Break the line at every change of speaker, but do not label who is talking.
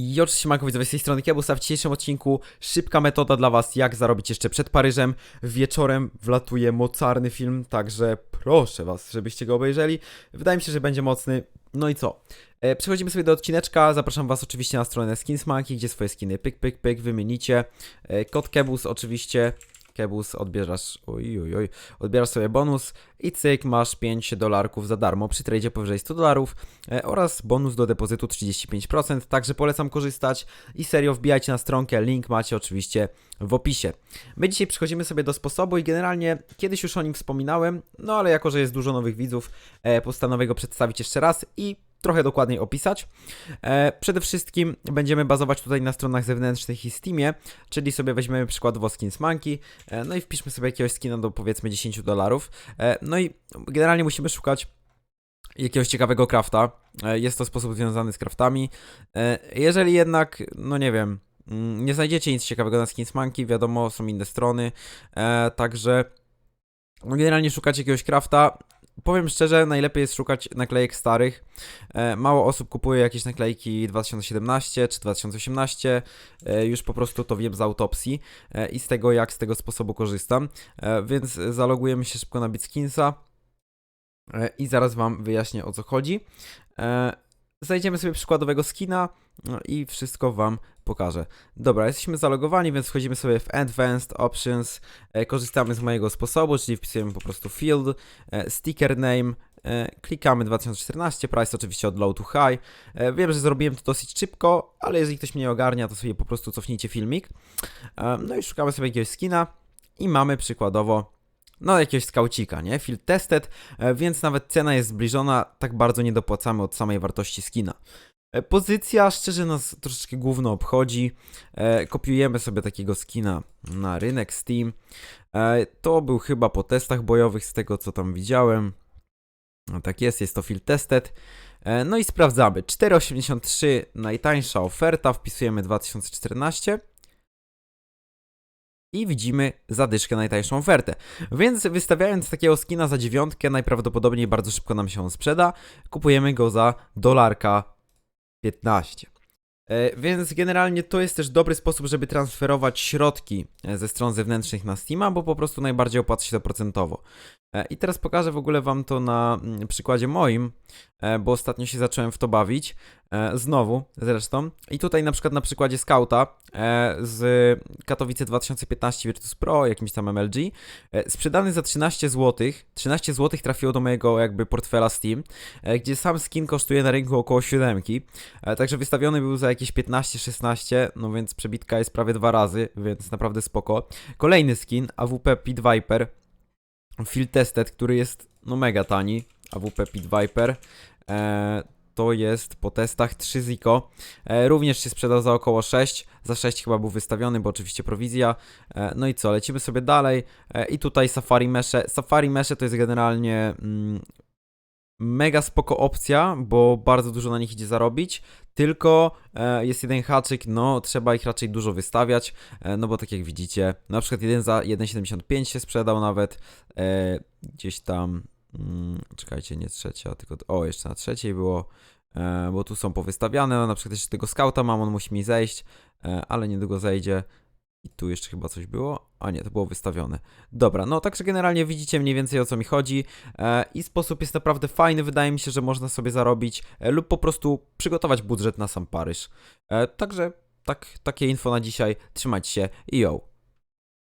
I oczywiście z tej strony Kiebusa. W dzisiejszym odcinku szybka metoda dla was, jak zarobić jeszcze przed Paryżem. Wieczorem wlatuje mocarny film, także proszę was, żebyście go obejrzeli. Wydaje mi się, że będzie mocny. No i co? E, Przechodzimy sobie do odcineczka. Zapraszam was oczywiście na stronę Skinsmonkey, gdzie swoje skiny pyk, pyk, pyk wymienicie. E, Kod Kebus oczywiście. Kebus odbierasz, oj, oj, oj, odbierasz sobie bonus i cyk, masz 5 dolarków za darmo przy tradzie powyżej 100 dolarów e, oraz bonus do depozytu 35%, także polecam korzystać i serio wbijajcie na stronkę, link macie oczywiście w opisie. My dzisiaj przechodzimy sobie do sposobu i generalnie kiedyś już o nim wspominałem, no ale jako, że jest dużo nowych widzów, e, postanowię go przedstawić jeszcze raz i trochę dokładniej opisać. E, przede wszystkim będziemy bazować tutaj na stronach zewnętrznych i Steamie, czyli sobie weźmiemy przykładowo Skins Monkey, no i wpiszmy sobie jakiegoś skina do powiedzmy 10 dolarów. E, no i generalnie musimy szukać jakiegoś ciekawego crafta. E, Jest to sposób związany z craftami. Jeżeli jednak, no nie wiem, mm, nie znajdziecie nic ciekawego na Skins Monkey, wiadomo, są inne strony, także no generalnie szukacie jakiegoś crafta. Powiem szczerze, najlepiej jest szukać naklejek starych. E, Mało osób kupuje jakieś naklejki 2017 czy 2018. E, Już po prostu to wiem z autopsji e, i z tego, jak z tego sposobu korzystam. Więc zalogujemy się szybko na Bitskinsa i zaraz Wam wyjaśnię o co chodzi. Znajdziemy sobie przykładowego skina no i wszystko Wam pokażę. Dobra, jesteśmy zalogowani, więc wchodzimy sobie w Advanced Options, e, korzystamy z mojego sposobu, czyli wpisujemy po prostu field, e, sticker name, e, klikamy 2014, price oczywiście od low to high. Wiem, że zrobiłem to dosyć szybko, ale jeżeli ktoś mnie nie ogarnia, to sobie po prostu cofnijcie filmik. No i szukamy sobie jakiegoś skina i mamy przykładowo no jakiegoś skaucika, nie? Field tested, więc nawet cena jest zbliżona, tak bardzo nie dopłacamy od samej wartości skina. E, Pozycja szczerze nas troszeczkę główno obchodzi. E, kopiujemy sobie takiego skina na rynek Steam. E, to był chyba po testach bojowych, z tego co tam widziałem. No, tak jest, jest to field tested. E, no i sprawdzamy. 4,83 najtańsza oferta, wpisujemy 2014 i widzimy zadyszkę najtańszą ofertę. Więc wystawiając takiego skina za dziewiątkę, najprawdopodobniej bardzo szybko nam się on sprzeda. Kupujemy go za dolarka 15. E, Więc generalnie to jest też dobry sposób, żeby transferować środki e, ze stron zewnętrznych na Steama, bo po prostu najbardziej opłaca się to procentowo. E, I teraz pokażę w ogóle Wam to na mm, przykładzie moim, e, bo ostatnio się zacząłem w to bawić. e, Znowu zresztą. I tutaj na przykład na przykładzie Scouta z Katowice 2015 Virtus Pro, jakimś tam MLG, sprzedany za 13 zł. 13 zł trafiło do mojego jakby portfela Steam, gdzie sam skin kosztuje na rynku około 7. E, Także wystawiony był za jakieś 15-16, no więc przebitka jest prawie dwa razy, więc naprawdę spoko. Kolejny skin, AWP Pit Viper, Field Tested, który jest no mega tani, AWP Pit Viper. E, to jest po testach 3 Ziko. E, również się sprzedał za około 6. Za 6 chyba był wystawiony, bo oczywiście prowizja. E, no i co, lecimy sobie dalej. E, I tutaj Safari Mesze. Safari Mesze to jest generalnie mm, mega spoko opcja, bo bardzo dużo na nich idzie zarobić. Tylko e, jest jeden haczyk, no trzeba ich raczej dużo wystawiać, e, no bo tak jak widzicie, na przykład jeden za 1,75 się sprzedał nawet, e, gdzieś tam, mm, czekajcie, nie trzecia, tylko, o jeszcze na trzeciej było, e, bo tu są powystawiane, no na przykład jeszcze tego skauta mam, on musi mi zejść, e, ale niedługo zejdzie. I tu jeszcze chyba coś było? A nie, to było wystawione. Dobra, no także generalnie widzicie mniej więcej o co mi chodzi e, i sposób jest naprawdę fajny, wydaje mi się, że można sobie zarobić e, lub po prostu przygotować budżet na sam Paryż. E, także tak, takie info na dzisiaj, trzymajcie się i yo!